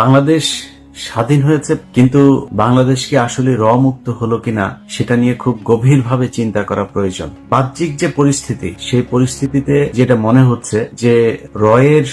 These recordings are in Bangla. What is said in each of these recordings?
বাংলাদেশ স্বাধীন হয়েছে, কিন্তু বাংলাদেশ কি আসলে র মুক্ত হলো কিনা সেটা নিয়ে খুব গভীরভাবে চিন্তা করা প্রয়োজন। বাহ্যিক যে পরিস্থিতি, সেই পরিস্থিতিতে যেটা মনে হচ্ছে যে রয়ের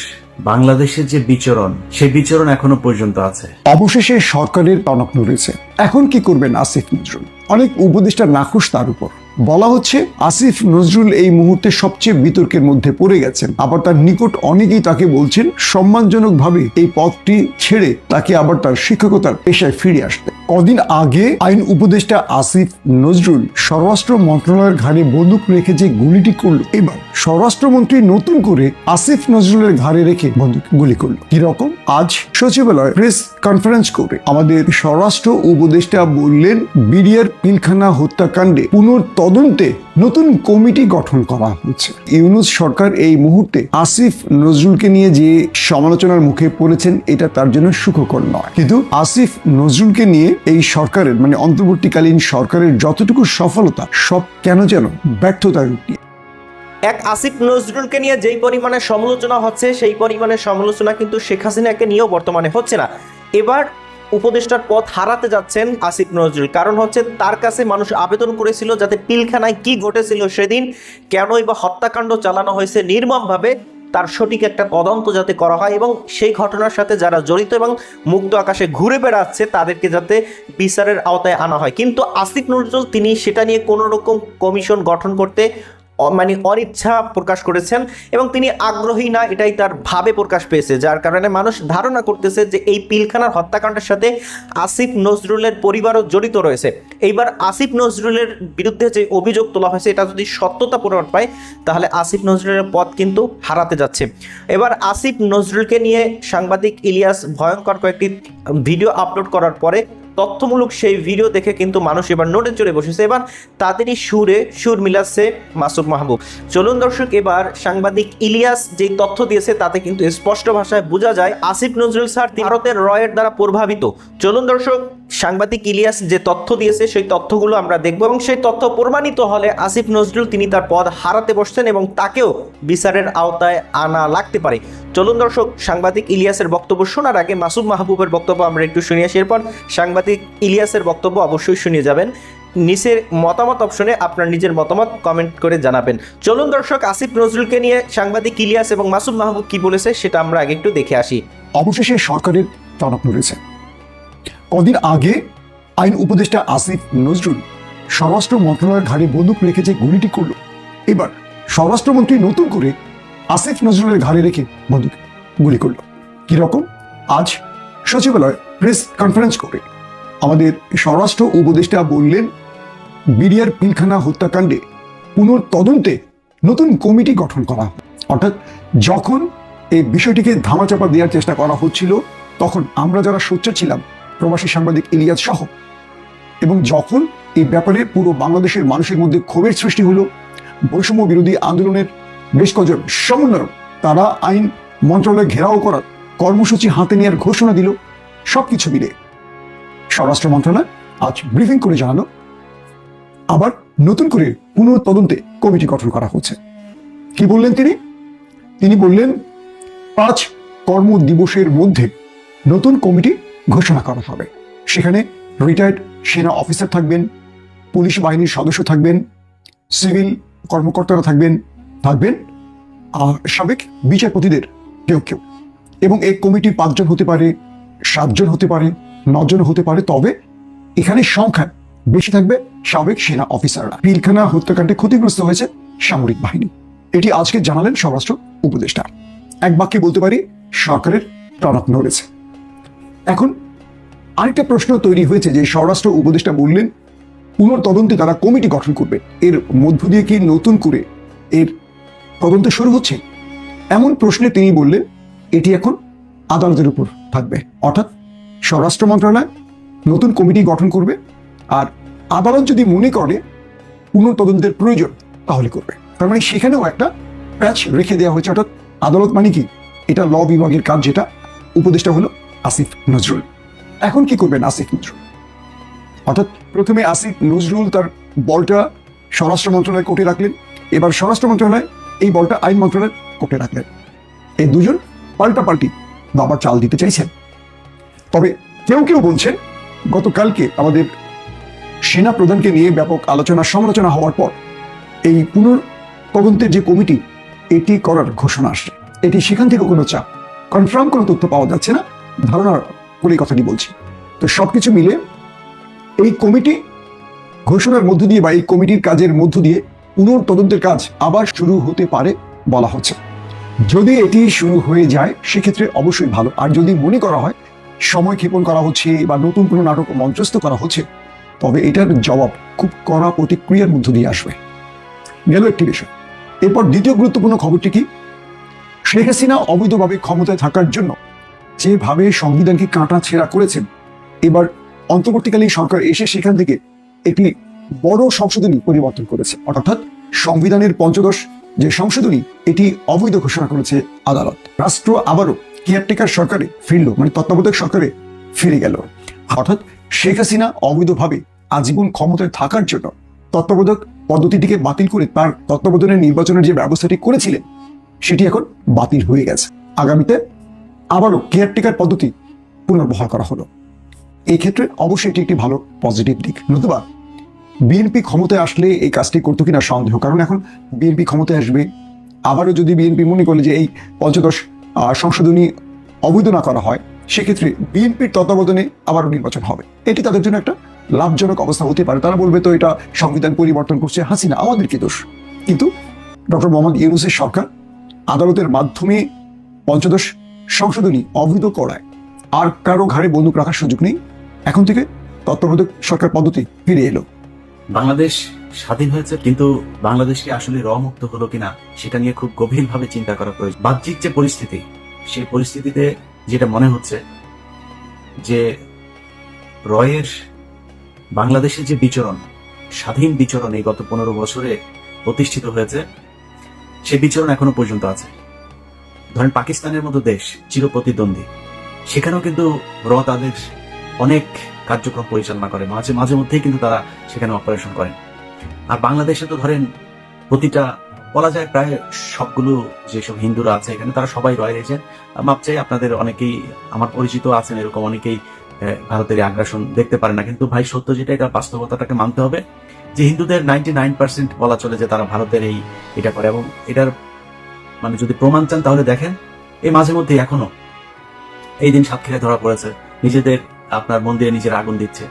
বাংলাদেশের যে বিচরণ, সেই বিচরণ এখনও পর্যন্ত আছে। অবশেষে সরকারের টনক নড়েছে। এখন কি করবেন আসিফ নজরুল? অনেক উপদেষ্টা নাখুশ তার উপর। বলা হচ্ছে আসিফ নজরুল এই মুহূর্তে সবচেয়ে বিতর্কের মধ্যে পড়ে গেছেন। আবার তার নিকট অনেকেই তাকে বলছেন, সম্মানজনকভাবে এই পদটি ছেড়ে তাকে আবার তার শিক্ষকতার পেশায় ফিরে আসতে। কদিন আগে আইন উপদেষ্টা আসিফ নজরুল স্বরাষ্ট্র মন্ত্রণালয়ের ঘাড়ে বন্দুক রেখে যে গুলিটি করল, এবার স্বরাষ্ট্রমন্ত্রী নতুন করে আসিফ নজরুলের ঘাড়ে রেখে বন্দুক গুলি করল। কি রকম? আজ সচিবালয় প্রেস কনফারেন্স করে আমাদের স্বরাষ্ট্র উপদেষ্টা বললেন, বিডিআর পিলখানা হত্যাকাণ্ডে পুনর্তদন্তে নতুন কমিটি গঠন করা হচ্ছে। ইউনুস সরকার এই মুহূর্তে আসিফ নজরুলকে নিয়ে যে সমালোচনার মুখে পড়েছেন, এটা তার জন্য সুখকর নয়। কিন্তু আসিফ নজরুলকে নিয়ে এই সরকারের মানে অন্তর্বর্তীকালীন সরকারের যতটুকু সফলতা, সব কেন যেন ব্যর্থতার রূপ এক আসিফ নজরুলকে নিয়ে যেই পরিমাণে সমালোচনা হচ্ছে, সেই পরিমাণে সমালোচনা কিন্তু শেখ হাসিনাকে নিয়েও বর্তমানে হচ্ছে না। এবার উপদেষ্টার পথ হারাতে যাচ্ছেন আসিফ নজরুল। কারণ হচ্ছে তার কাছে মানুষ আবেদন করেছিল যাতে পিলখানায় কি ঘটেছিল সেদিন, কেনই বা হত্যাকাণ্ড চালানো হয়েছে নির্মমভাবে। তার সঠিক একটা তদন্ত যাতে করা হয় এবং সেই ঘটনার সাথে যারা জড়িত এবং মুক্ত আকাশে ঘুরে বেড়াচ্ছে, তাদেরকে যাতে বিচারের আওতায় আনা হয়। কিন্তু আসিফ নজরুল তিনি সেটা নিয়ে কোনো রকম কমিশন গঠন করতে মানে অনিচ্ছা প্রকাশ করেছেন এবং তিনি আগ্রহী না, এটাই তার ভাবে প্রকাশ পেয়েছে, যার কারণে মানুষ ধারণা করতেছে যে এই পিলখানার হত্যাকাণ্ডের সাথে আসিফ নজরুলের পরিবারও জড়িত রয়েছে। এইবার আসিফ নজরুলের বিরুদ্ধে যে অভিযোগ তোলা হয়েছে, এটা যদি সত্যতা প্রমাণ পায়, তাহলে আসিফ নজরুলের পথ কিন্তু হারাতে যাচ্ছে। এবার আসিফ নজরুলকে নিয়ে সাংবাদিক ইলিয়াস ভয়ঙ্কর কয়েকটি ভিডিও আপলোড করার পরে তথ্যমূলক সেই ভিডিও দেখে কিন্তু মানুষ এবার নোটে চড়ে বসেছে। এবার তাদেরই সুরে সুর মিলাচ্ছে মাসুদ মাহবুব। চলুন দর্শক, এবার সাংবাদিক ইলিয়াস যে তথ্য দিয়েছে, তাতে কিন্তু স্পষ্ট ভাষায় বোঝা যায়, আসিফ নজরুল স্যার ভারতের রয়ের দ্বারা প্রভাবিত। চলুন দর্শক সাংবাদিক ইলিয়াস যে তথ্য দিয়েছে, সেই তথ্যগুলো আমরা দেখব এবং সেই তথ্য প্রমাণিত হলে আসিফ নজরুল তিনি তার পদ হারাতে বসছেন এবং তাকেও বিচারের আওতায় আনা লাগতে পারে। চলুন দর্শক, সাংবাদিক ইলিয়াসের বক্তব্য শোনার আগে মাসুদ মাহবুবের বক্তব্য আমরা একটু শুনে আসি। এরপর সাংবাদিক ইলিয়াসের বক্তব্য অবশ্যই শুনিয়ে যাবেন। নিচের মতামত অপশনে আপনার নিজের মতামত কমেন্ট করে জানাবেন। চলুন দর্শক, আসিফ নজরুলকে নিয়ে সাংবাদিক ইলিয়াস এবং মাসুদ মাহবুব কি বলেছে সেটা আমরা আগে একটু দেখে আসি। অবশেষে সরকারের টনক নড়েছে। কদিন আগে আইন উপদেষ্টা আসিফ নজরুল স্বরাষ্ট্র মন্ত্রণালয়ের ঘাড়ে বন্দুক রেখে যে গুলিটি করল, এবার স্বরাষ্ট্রমন্ত্রী নতুন করে আসিফ নজরুলের ঘাড়ে রেখে বন্দুক গুলি করল। কি রকম? আজ সচিবালয় প্রেস কনফারেন্স করে আমাদের স্বরাষ্ট্র উপদেষ্টা বললেন, বিডিআর পিলখানা হত্যাকাণ্ডে পুনর্তদন্তে নতুন কমিটি গঠন করা অর্থাৎ যখন এই বিষয়টিকে ধামাচাপা দেওয়ার চেষ্টা করা হচ্ছিল, তখন আমরা যারা সোচ্চার ছিলাম প্রবাসী সাংবাদিক ইলিয়াস সহ এবং যখন এই ব্যাপারে পুরো বাংলাদেশের মানুষের মধ্যে ক্ষোভের সৃষ্টি হলো, বৈষম্য বিরোধী আন্দোলনের বেশ কজন সমন্বয়ক, তারা আইন মন্ত্রণালয় ঘেরাও করার কর্মসূচি হাতে নেওয়ার ঘোষণা দিল, সবকিছু মিলে। স্বরাষ্ট্র মন্ত্রণালয় আজ ব্রিফিং করে জানালো, আবার নতুন করে পুনঃ তদন্তে কমিটি গঠন করা হচ্ছে। কি বললেন তিনি? তিনি বললেন, পাঁচ কর্ম দিবসের মধ্যে নতুন কমিটি ঘোষণা করা হবে। সেখানে রিটায়ার্ড সেনা অফিসার থাকবেন, পুলিশ বাহিনীর সদস্য থাকবেন সিভিল কর্মকর্তারা থাকবেন থাকবেন, আর সাবেক বিচারপতিদের কেউ কেউ। এবং এই কমিটি পাঁচজন হতে পারে, সাতজন হতে পারে, নজন হতে পারে, তবে এখানে সংখ্যা বেশি থাকবে সাবেক সেনা অফিসাররা পিলখানা হত্যাকাণ্ডে ক্ষতিগ্রস্ত হয়েছে সামরিক বাহিনী। এটি আজকে জানালেন স্বরাষ্ট্র উপদেষ্টা। এক বাক্যে বলতে পারি, সরকারের টনক নড়েছে এখন আরেকটা প্রশ্ন তৈরি হয়েছে যে স্বরাষ্ট্র উপদেষ্টা বললেন, পুনর্তদন্তে তারা কমিটি গঠন করবে। এর মধ্য দিয়ে কি নতুন করে এর তদন্ত শুরু হচ্ছে? এমন প্রশ্নে তিনি বললেন, এটি এখন আদালতের উপর থাকবে। অর্থাৎ স্বরাষ্ট্র মন্ত্রণালয় নতুন কমিটি গঠন করবে আর আদালত যদি মনে করে পুনঃতদন্তের প্রয়োজন, তাহলে করবে। তার মানে সেখানেও একটা প্যাচ রেখে দেওয়া হয়েছে। অর্থাৎ আদালত মানে কি? এটা ল বিভাগের কাজ যেটা। উপদেষ্টা হলো আসিফ নজরুল। এখন কি করবেন আসিফ নজরুল? অর্থাৎ প্রথমে আসিফ নজরুল তার বলটা স্বরাষ্ট্র মন্ত্রণালয় কোর্টে রাখলেন। এবার স্বরাষ্ট্র মন্ত্রণালয় এই বলটা আইন মন্ত্রণালয় কোর্টে রাখলেন। এই দুজন পাল্টাপাল্টি বাবার চাল দিতে চাইছেন। তবে কেউ কেউ বলছেন, গতকালকে আমাদের সেনা প্রধানকে নিয়ে ব্যাপক আলোচনা সমালোচনা হওয়ার পর এই পুনর তদন্তের যে কমিটি, এটি করার ঘোষণা আসছে। এটি সেখান থেকে কোনো চাপ কনফার্ম কোনো তথ্য পাওয়া যাচ্ছে না। ধারণা করে কথাটি বলছি। তো সবকিছু মিলে এই কমিটি ঘোষণার মধ্য দিয়ে বা এই কমিটির কাজের মধ্য দিয়ে পুনর তদন্তের কাজ আবার শুরু হতে পারে বলা হচ্ছে। যদি এটি শুরু হয়ে যায়, সেক্ষেত্রে অবশ্যই ভালো। আর যদি মনে করা হয় সময় ক্ষেপণ করা হচ্ছে বা নতুন কোনো নাটক মঞ্চস্থ করা হচ্ছে, তবে এটার জবাব খুব কড়া প্রতিক্রিয়ার মধ্য দিয়ে আসবে। গেল একটি বিষয়। এরপর দ্বিতীয় গুরুত্বপূর্ণ খবরটি কি? শেখ হাসিনা অবৈধভাবে ক্ষমতায় থাকার জন্য যেভাবে সংবিধানকে কাঁটা ছেঁড়া করেছেন, এবার অন্তর্বর্তীকালীন সরকার এসে সেখান থেকে একটি বড় সংশোধনী পরিবর্তন করেছে। অর্থাৎ সংবিধানের পঞ্চদশ যে সংশোধনী, এটি অবৈধ ঘোষণা করেছে আদালত। রাষ্ট্র আবারও কেয়ারটেকার সরকারে ফিরল মানে তত্ত্বাবধায়ক সরকারে ফিরে গেল। অর্থাৎ শেখ হাসিনা অবৈধভাবে আজীবন ক্ষমতায় থাকার জন্য তত্ত্বাবধায়ক পদ্ধতিটিকে বাতিল করে তার তত্ত্বাবধানের নির্বাচনের যে ব্যবস্থাটি করেছিলেন, সেটি এখন বাতিল হয়ে গেছে। আগামীতে আবারও কেয়ারটেকার পদ্ধতি পুনর্বহাল করা হলো। এই ক্ষেত্রে অবশ্যই এটি একটি ভালো পজিটিভ দিক। নতুবা, বিএনপি ক্ষমতায় আসলে এই কাজটি করতো কিনা সন্দেহ, কারণ এখন বিএনপি ক্ষমতায় আসবে। আবারও যদি বিএনপি মনে করলে যে এই পঞ্চদশ সংশোধনী অবৈধ না করা হয়, সেক্ষেত্রে বিএনপির তত্ত্বাবধানে আবারও নির্বাচন হবে। এটি তাদের জন্য একটা লাভজনক অবস্থা হতে পারে। তারা বলবে, তো এটা সংবিধান পরিবর্তন করছে হাসিনা, আমাদের কি দোষ? কিন্তু ডক্টর মোহাম্মদ ইউনুসের সরকার আদালতের মাধ্যমে পঞ্চদশ সংশোধনী অবৈধ করায়। আর কারও ঘাড়ে বন্দুক রাখার সুযোগ নেই। এখন থেকে তত্ত্বাবধায়ক সরকার পদ্ধতি ফিরে এলো। বাংলাদেশ স্বাধীন হয়েছে, কিন্তু বাংলাদেশ কি আসলে র মুক্ত হলো কিনা, সেটা নিয়ে খুব গভীরভাবে চিন্তা করা প্রয়োজন। বাহ্যিক যে পরিস্থিতি, সেই পরিস্থিতিতে যেটা মনে হচ্ছে যে রয়ের বাংলাদেশের যে বিচরণ, স্বাধীন বিচরণ এই গত পনেরো বছরে প্রতিষ্ঠিত হয়েছে, সে বিচরণ এখনও পর্যন্ত আছে। ধরেন পাকিস্তানের মতো দেশ, চিরপ্রতিদ্বন্দ্বী। সেখানেও কিন্তু র তাদের অনেক কার্যক্রম পরিচালনা করে। মাঝে মাঝে মধ্যেই কিন্তু তারা সেখানে অপারেশন করেন। আর বাংলাদেশে তো ধরেন প্রতিটা, বলা যায় প্রায় সবগুলো যেসব হিন্দুরা আছে এখানে, তারা সবাই রয়ে রয়েছেন মাপ চাই আপনাদের অনেকেই, আমার পরিচিত আছেন এরকম অনেকেই ভারতের আগ্রাসন দেখতে পারে না। কিন্তু ভাই, সত্য যেটা, এটা বাস্তবতাটাকে মানতে হবে যে হিন্দুদের নাইনটি নাইন পার্সেন্ট বলা চলে যে তারা ভারতের এই এটা করে। এবং এটার মানে যদি প্রমাণ চান তাহলে দেখেন, এই মাঝে মধ্যে এখনও এই দিন সাতক্ষীরায় ধরা পড়েছে। নিজেদের আপনার মন্দিরে নিজের আগুন দিচ্ছে।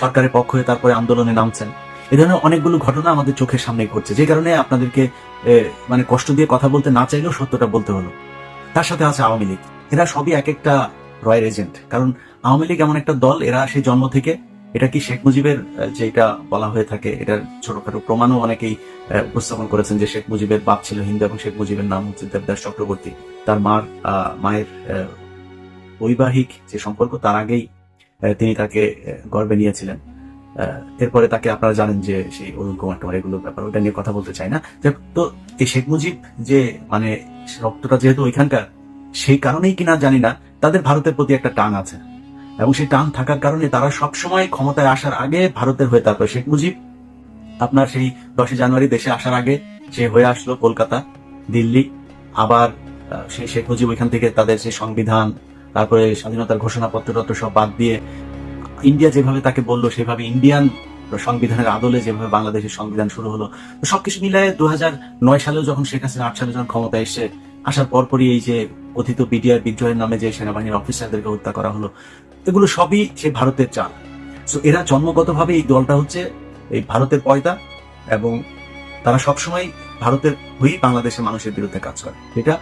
সরকারের পক্ষ হয়ে তারপরে আন্দোলনে নামছেন। এ ধরনের অনেকগুলো ঘটনা আমাদের চোখের সামনে ঘটছে। যে কারণে আপনাদেরকে মানে কষ্ট দিয়ে কথা বলতে না চাইলেও সত্যটা বলতে হলো। তার সাথে আছে আওয়ামী লীগ। এরা সবই এক একটা রয়ের এজেন্ট। কারণ আওয়ামী লীগ এমন একটা দল, এরা সেই জন্ম থেকে এটা কি শেখ মুজিবের যেটা বলা হয়ে থাকে, এটার ছোটখাটো প্রমাণও অনেকেই উপস্থাপন করেছেন যে শেখ মুজিবের বাপ ছিল হিন্দু এবং শেখ মুজিবের নাম হচ্ছে দেবদাস চক্রবর্তী। তার মার মায়ের বৈবাহিক যে সম্পর্ক, তার আগেই তিনি তাকে গর্বে নিয়েছিলেন। এরপরে তাকে আপনারা জানেন যে সেই অরুণ কুমার টুমার এগুলো ব্যাপার ওটা নিয়ে কথা বলতে চাই না। তো এই শেখ মুজিব যে মানে রক্তটা যেহেতু ওইখানকার, সেই কারণেই কিনা জানি না, তাদের ভারতের প্রতি একটা টান আছে। এবং সেই টান থাকার কারণে তারা সবসময় ক্ষমতায় আসার আগে ভারতের হয়ে তারপর শেখ মুজিব। আপনার সেই দশই জানুয়ারি দেশে আসার আগে সে হয়ে আসলো কলকাতা, দিল্লি, আবার সেই শেখ মুজিব ওইখান থেকে তাদের সেই সংবিধান, তারপরে স্বাধীনতার ঘোষণাপত্র টত্র সব বাদ দিয়ে ইন্ডিয়া যেভাবে তাকে বলল, সেভাবে ইন্ডিয়ান সংবিধানের আদলে যেভাবে বাংলাদেশের সংবিধান শুরু হলো। সবকিছু মিলায় দু নয় সালেও যখন শেখ হাসিনা আট সালে যখন ক্ষমতা এসে আসার পরপরই এই যে কথিত বিডিআর বিদ্রোহের নামে যে সেনাবাহিনীর অফিসারদেরকে হত্যা করা হলো, এগুলো সবই সে ভারতের চাল। সো এরা জন্মগতভাবে এই দলটা হচ্ছে এই ভারতের পয়দা এবং তারা সবসময় ভারতের হয়েই বাংলাদেশের মানুষের বিরুদ্ধে কাজ করে। এটা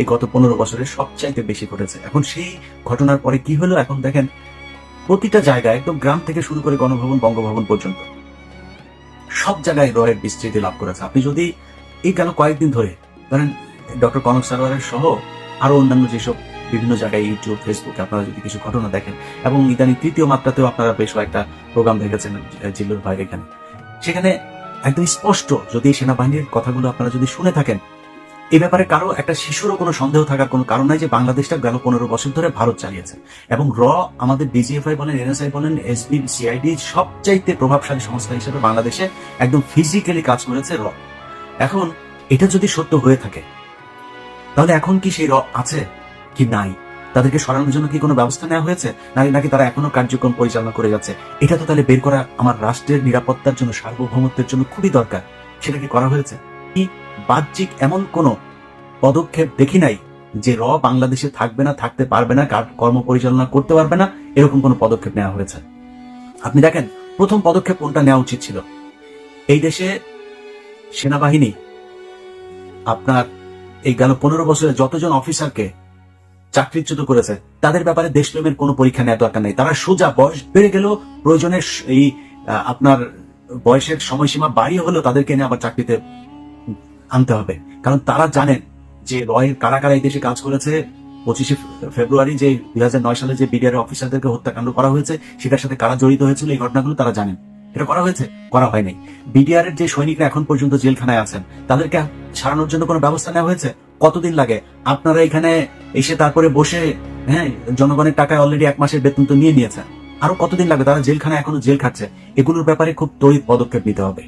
এই গত পনেরো বছরে সবচাইতে বেশি ঘটেছে। এখন সেই ঘটনার পরে কি হলো? এখন দেখেন, প্রতিটা জায়গায় একদম গ্রাম থেকে শুরু করে গণভবন, বঙ্গভবন পর্যন্ত সব জায়গায় রয়ের বিস্তৃতি লাভ করেছে। আপনি যদি এই গেল কয়েকদিন ধরে ধরেন ডক্টর কনক সারোয়ারের সহ আরও অন্যান্য যেসব বিভিন্ন জায়গায় ইউটিউব ফেসবুকে আপনারা যদি কিছু ঘটনা দেখেন এবং ইদানিং তৃতীয় মাত্রাতেও আপনারা বেশ কয়েকটা প্রোগ্রাম দেখেছেন জিল্লুর ভাইয়ের এখানে। সেখানে একদম স্পষ্ট যদি সেনাবাহিনীর কথাগুলো আপনারা যদি শুনে থাকেন এই ব্যাপারে কারও একটা শিশুরও কোনো সন্দেহ থাকার কোনো কারণ নাই যে বাংলাদেশটা গেল পনেরো বছর ধরে ভারত চালিয়েছে। এবং র আমাদের ডিজিএফআই বলেন এনএসআই বলেন এসবি সিআইডি সবচাইতে প্রভাবশালী সংস্থা হিসেবে বাংলাদেশে একদম ফিজিক্যালি কাজ করেছে র। এখন এটা যদি সত্য হয়ে থাকে তাহলে এখন কি সেই আছে? কি নাই? তাদেরকে সরানোর জন্য কি কোনো ব্যবস্থা নেওয়া হয়েছে? নাকি নাকি তারা এখনও কার্যক্রম পরিচালনা করে যাচ্ছে? এটা তো তাহলে বের করা আমার রাষ্ট্রের নিরাপত্তার জন্য, সার্বভৌমত্বের জন্য খুবই দরকার। সেটা কি করা হয়েছে? কি বাহ্যিক এমন কোনো পদক্ষেপ দেখি নাই যে র বাংলাদেশে থাকবে না, থাকতে পারবে না, কার- কর্ম পরিচালনা করতে পারবে না, এরকম কোনো পদক্ষেপ নেওয়া হয়েছে? আপনি দেখেন, প্রথম পদক্ষেপ কোনটা নেওয়া উচিত ছিল? এই দেশে সেনাবাহিনী, আপনার এই গেল পনেরো বছরে যতজন অফিসারকে চাকরিচ্যুত করেছে, তাদের ব্যাপারে দেশপ্রেমের কোনো পরীক্ষা নেওয়ার দরকার নেই। তারা সোজা বয়স বেড়ে গেলেও প্রয়োজনের এই আপনার বয়সের সময়সীমা বাড়িয়ে হলেও তাদেরকে এনে আবার চাকরিতে আনতে হবে। কারণ তারা জানেন যে রয়ের কারা কারা এই দেশে কাজ করেছে, পঁচিশে ফেব্রুয়ারি যে দুই হাজার নয় সালে যে বিডিআর অফিসারদেরকে হত্যাকাণ্ড করা হয়েছে, সেটার সাথে কারা জড়িত হয়েছিল এই ঘটনাগুলো তারা জানেন। এটা করা হয়েছে? করা হয়নি। বিডিআর এর যে সৈনিকরা এখন পর্যন্ত জেলখানায় আছেন, তাদেরকে ছাড়ানোর জন্য কোনো ব্যবস্থা নেওয়া হয়েছে? কতদিন লাগে? আপনারা এখানে এসে তারপরে বসে হ্যাঁ জনগণের টাকায় অলরেডি এক মাসের বেতন তো নিয়ে নিয়েছেন। আরও কতদিন লাগবে তারা জেলখানায় এখনও জেল খাচ্ছে। এগুলোর ব্যাপারে খুব তড়িৎ পদক্ষেপ নিতে হবে।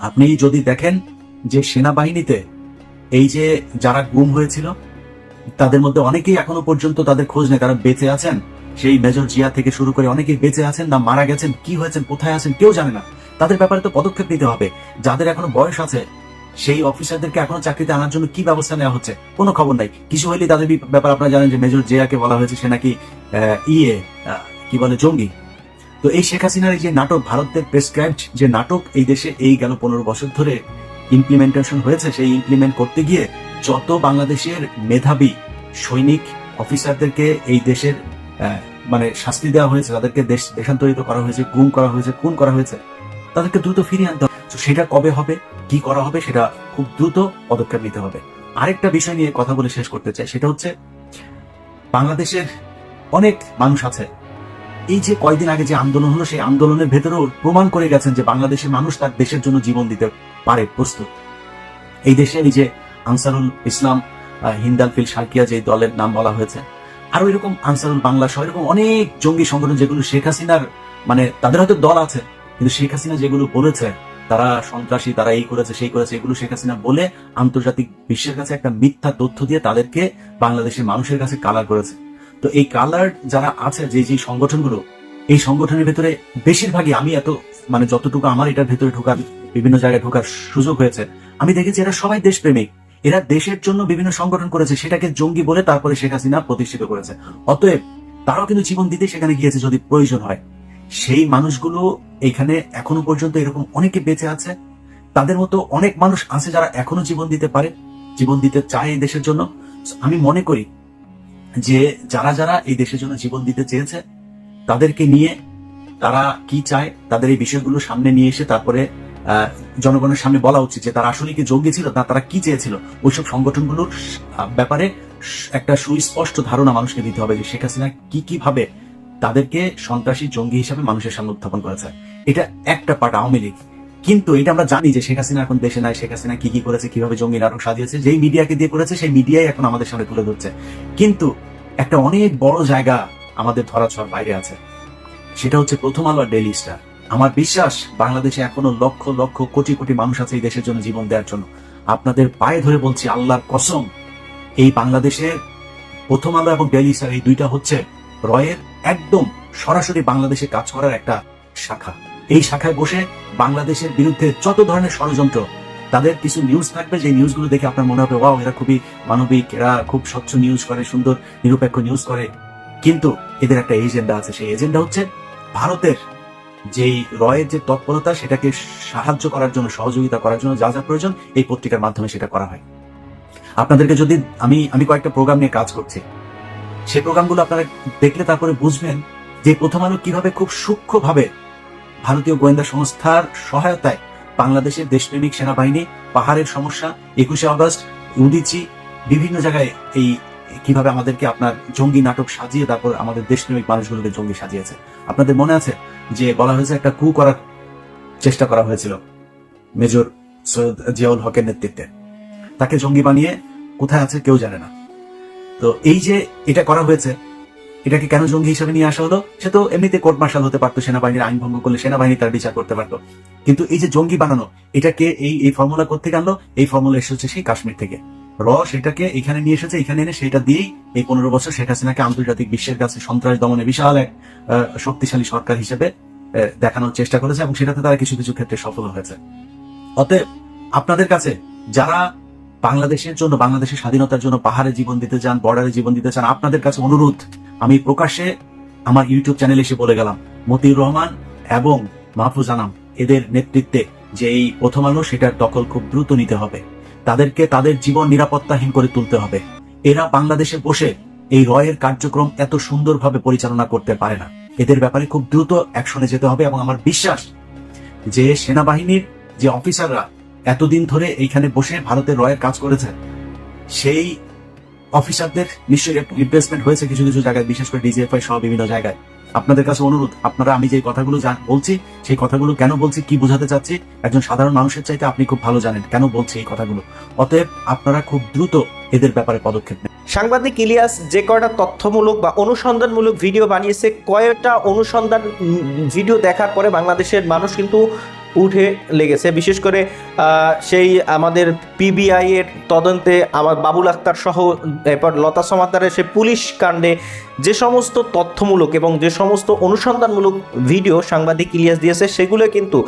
আপনি যদি দেখেন যে সেনাবাহিনীতে এই যে যারা গুম হয়েছিল, তাদের মধ্যে অনেকেই এখনও পর্যন্ত তাদের খোঁজ নেই তারা বেঁচে আছেন। সেই মেজর জিয়া থেকে শুরু করে অনেকেই বেঁচে আছেন না, মারা গেছেন, কি হয়েছেন, কোথায় আছেন, কেউ জানে না। তাদের ব্যাপারে তো পদক্ষেপ নিতে হবে। যাদের এখনও বয়স আছে, সেই অফিসারদেরকে এখনও চাকরিতে আনার জন্য কি ব্যবস্থা নেওয়া হচ্ছে, কোনো খবর নাই। কিছু হইলে তাদের ব্যাপার আপনারা জানেন যে মেজর জিয়াকে বলা হয়েছে, সে নাকি ইয়ে কি বলে, জঙ্গি। তো এই শেখ হাসিনার যে নাটক, ভারতের প্রেসক্রাইবড যে নাটক, এই দেশে এই গেল পনেরো বছর ধরে ইমপ্লিমেন্টেশন হয়েছে। সেই ইমপ্লিমেন্ট করতে গিয়ে যত বাংলাদেশের মেধাবী সৈনিক অফিসারদেরকে এই দেশের মানে শাস্তি দেওয়া হয়েছে তাদেরকে দেশ দেশান্তরিত করা হয়েছে গুম করা হয়েছে খুন করা হয়েছে তাদেরকে দ্রুত ফিরিয়ে আনতে হবে। সেটা কবে হবে কি করা হবে সেটা খুব দ্রুত পদক্ষেপ নিতে হবে। আরেকটা বিষয় নিয়ে কথা বলে শেষ করতে চাই সেটা হচ্ছে বাংলাদেশের অনেক মানুষ আছে এই যে কয়দিন আগে যে আন্দোলন হলো সেই আন্দোলনের ভেতরেও প্রমাণ করে গেছেন যে বাংলাদেশের মানুষ তার দেশের জন্য জীবন দিতে পারে প্রস্তুত। এই দেশে এই যে আনসারুল ইসলাম আহ, হিন্দাল ফিল সার্কিয়া যে দলের নাম বলা হয়েছে আরও এরকম আনসারুল বাংলা সহ এরকম অনেক জঙ্গি সংগঠন যেগুলো শেখ হাসিনার মানে তাদের হয়তো দল আছে, কিন্তু শেখ হাসিনা যেগুলো বলেছে, তারা সন্ত্রাসী, তারা এই করেছে, সেই করেছে, এগুলো শেখ হাসিনা বলে আন্তর্জাতিক বিশ্বের কাছে একটা মিথ্যা তথ্য দিয়ে তাদেরকে বাংলাদেশের মানুষের কাছে কালার করেছে। তো এই কালার যারা আছে, যে যে সংগঠনগুলো, এই সংগঠনের ভেতরে বেশিরভাগই আমি এত মানে যতটুকু আমার এটার ভেতরে ঢোকার, বিভিন্ন জায়গায় ঢোকার সুযোগ হয়েছে, আমি দেখেছি এরা সবাই দেশপ্রেমিক। এরা দেশের জন্য বিভিন্ন সংগঠন করেছে, সেটাকে জঙ্গি বলে তারপরে শেখ হাসিনা প্রতিষ্ঠিত করেছে। অতএব তারাও কিন্তু জীবন দিতে সেখানে গিয়েছে যদি প্রয়োজন হয়। সেই মানুষগুলো এখানে এখনও পর্যন্ত এরকম অনেকে বেঁচে আছে। তাদের মতো অনেক মানুষ আছে যারা এখনও জীবন দিতে পারে, জীবন দিতে চায় এই দেশের জন্য। আমি মনে করি যে যারা যারা এই দেশের জন্য জীবন দিতে চেয়েছে, তাদেরকে নিয়ে তারা কি চায়, তাদের এই বিষয়গুলো সামনে নিয়ে এসে তারপরে জনগণের সামনে বলা উচিত যে তারা আসলে কি জঙ্গি ছিল, না তারা কি চেয়েছিল। ওইসব সংগঠনগুলোর ব্যাপারে একটা সুস্পষ্ট ধারণা মানুষকে দিতে হবে যে শেখ হাসিনা কি কীভাবে তাদেরকে সন্ত্রাসী জঙ্গি হিসাবে মানুষের সামনে উত্থাপন করেছে। এটা একটা পার্ট আওয়ামী লীগ। কিন্তু এটা আমরা জানি যে শেখ হাসিনা এখন দেশে নাই, শেখ হাসিনা কি কি করেছে, কীভাবে জঙ্গি নাটক সাজিয়েছে, যেই মিডিয়াকে দিয়ে করেছে, সেই মিডিয়াই এখন আমাদের সামনে তুলে ধরছে। কিন্তু একটা অনেক বড় জায়গা আমাদের ধরাছোঁয়ার বাইরে আছে। সেটা হচ্ছে প্রথম আলো আর ডেলি স্টার আমার বিশ্বাস, বাংলাদেশে এখনও লক্ষ লক্ষ কোটি কোটি মানুষ আছে এই দেশের জন্য জীবন দেওয়ার জন্য। আপনাদের পায়ে ধরে বলছি, আল্লাহর কসম, এই বাংলাদেশের প্রথম আলো এবং ডেলি স্টার এই দুইটা হচ্ছে রয়ের একদম সরাসরি বাংলাদেশে কাজ করার একটা শাখা। এই শাখায় বসে বাংলাদেশের বিরুদ্ধে যত ধরনের ষড়যন্ত্র, তাদের কিছু নিউজ থাকবে, যে নিউজগুলো দেখে আপনার মনে হবে, ওয়াও, এরা খুবই মানবিক, এরা খুব স্বচ্ছ নিউজ করে, সুন্দর, নিরপেক্ষ নিউজ করে। কিন্তু এদের একটা এজেন্ডা আছে, সেই এজেন্ডা হচ্ছে ভারতের যেই রয়ের যে তৎপরতা, সেটাকে সাহায্য করার জন্য, সহযোগিতা করার জন্য যা যা প্রয়োজন, এই পত্রিকার মাধ্যমে সেটা করা হয়। আপনাদেরকে যদি, আমি আমি কয়েকটা প্রোগ্রাম নিয়ে কাজ করছি। সেই প্রোগ্রামগুলো আপনারা দেখলে তারপরে বুঝবেন যে প্রথম আলো কীভাবে খুব সূক্ষ্মভাবে ভারতীয় গোয়েন্দা সংস্থার সহায়তায় বাংলাদেশের দেশপ্রেমিক সেনাবাহিনী, পাহাড়ের সমস্যা, একুশে আগস্ট, উদিচি, বিভিন্ন জায়গায় এই কীভাবে আমাদেরকে আপনার জঙ্গি নাটক সাজিয়ে তারপর আমাদের দেশপ্রেমিক মানুষগুলোকে জঙ্গি সাজিয়েছে। আপনাদের মনে আছে যে বলা হয়েছে একটা কু করার চেষ্টা করা হয়েছিল মেজর সৈয়দ জিয়াউল হকের নেতৃত্বে। তাকে জঙ্গি বানিয়ে কোথায় আছে কেউ জানে না। তো এই যে এটা করা হয়েছে, এটাকে কেন জঙ্গি হিসেবে নিয়ে আসা হলো, সে তো এমনিতে কোর্ট মার্শাল হতে পারতো, সেনাবাহিনীর আইন ভঙ্গ করলে সেনাবাহিনী তার বিচার করতে পারতো। কিন্তু এই যে জঙ্গি বানানো, এটাকে এই এই ফর্মুলা করতে আনলো? এই ফর্মুলা এসেছে সেই কাশ্মীর থেকে। র সেটাকে এখানে নিয়ে এসেছে, এখানে এনে সেটা দিয়েই এই পনেরো বছর শেখ হাসিনাকে আন্তর্জাতিক বিশ্বের কাছে সন্ত্রাস দমনে বিশাল এক শক্তিশালী সরকার হিসেবে দেখানোর চেষ্টা করেছে এবং সেটাতে তারা কিছু কিছু ক্ষেত্রে সফল হয়েছে। অতএব আপনাদের কাছে যারা বাংলাদেশের জন্য, বাংলাদেশের স্বাধীনতার জন্য পাহাড়ে জীবন দিতে চান, বর্ডারে জীবন দিতে চান, আপনাদের কাছে অনুরোধ, আমি প্রকাশ্যে আমার ইউটিউব চ্যানেলে এসে বলে গেলাম, মতিউর রহমান এবং মাহফুজ আনাম, এদের নেতৃত্বে যে এই প্রথম আলো, সেটার দখল খুব দ্রুত নিতে হবে। তাদেরকে তাদের জীবন নিরাপত্তাহীন করে তুলতে হবে। এরা বাংলাদেশে বসে এই রয়ের কার্যক্রম এত সুন্দরভাবে পরিচালনা করতে পারে না। এদের ব্যাপারে খুব দ্রুত অ্যাকশনে যেতে হবে এবং আমার বিশ্বাস যে সেনাবাহিনীর যে অফিসাররা এতদিন ধরে এইখানে বসে ভারতের রয়ের কাজ করেছেন সেই অফিসারদের নিশ্চয়ই রিপ্লেসমেন্ট হয়েছে কিছু কিছু জায়গায়, বিশেষ করে ডিজিএফআই সহ বিভিন্ন জায়গায়। আপনাদের কাছে অনুরোধ, আপনারা আমি যে কথাগুলো বলছি, সেই কথাগুলো কেন বলছি, কি বোঝাতে চাচ্ছি, একজন সাধারণ মানুষের চাইতে আপনি খুব ভালো জানেন কেন বলছি এই কথাগুলো। অতএব আপনারা খুব দ্রুত এদের ব্যাপারে পদক্ষেপ নেন। সাংবাদিক ইলিয়াস যে কয়টা তথ্যমূলক বা অনুসন্ধানমূলক ভিডিও বানিয়েছে, কয়টা অনুসন্ধান ভিডিও দেখার পরে বাংলাদেশের মানুষ কিন্তু উঠে লেগেছে। বিশেষ করে সেই আমাদের পিবিআই এর তদন্তে আমার বাবুল আক্তার সহ, এরপর লতা সমাদারের সে পুলিশ কাণ্ডে যে সমস্ত তথ্যমূলক এবং যে সমস্ত অনুসন্ধানমূলক ভিডিও সাংবাদিক ইলিয়াস দিয়েছে, সেগুলো কিন্তু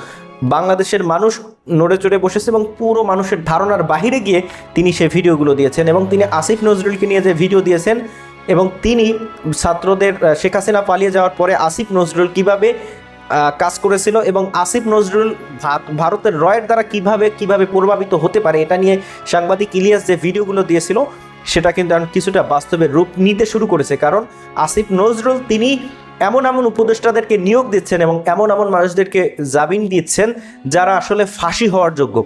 বাংলাদেশের মানুষ নড়ে চড়ে বসেছে এবং পুরো মানুষের ধারণার বাহিরে গিয়ে তিনি সে ভিডিওগুলো দিয়েছেন এবং তিনি আসিফ নজরুলকে নিয়ে যে ভিডিও দিয়েছেন এবং তিনি ছাত্রদের শেখ হাসিনা পালিয়ে যাওয়ার পরে আসিফ নজরুল কীভাবে কাজ করেছিল এবং আসিফ নজরুল ভারতের রয়ের দ্বারা কীভাবে কীভাবে প্রভাবিত হতে পারে এটা নিয়ে সাংবাদিক ইলিয়াস যে ভিডিওগুলো দিয়েছিল, সেটা কিন্তু এখন কিছুটা বাস্তবে রূপ নিতে শুরু করেছে। কারণ আসিফ নজরুল তিনি এমন এমন উপদেষ্টাদেরকে নিয়োগ দিচ্ছেন এবং এমন এমন মানুষদেরকে জামিন দিচ্ছেন যারা আসলে ফাঁসি হওয়ার যোগ্য।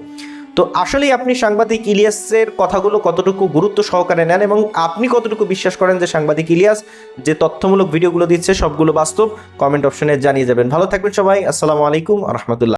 তো আসলেই আপনি সাংবাদিক ইলিয়াসের কথাগুলো কতটুকু গুরুত্ব সহকারে নেন এবং আপনি কতটুকু বিশ্বাস করেন যে সাংবাদিক ইলিয়াস যে তথ্যমূলক ভিডিওগুলো দিচ্ছে সবগুলো বাস্তব, কমেন্ট অপশনে জানিয়ে যাবেন। ভালো থাকবেন সবাই, আসসালামু আলাইকুম রহমতুল্লাহ।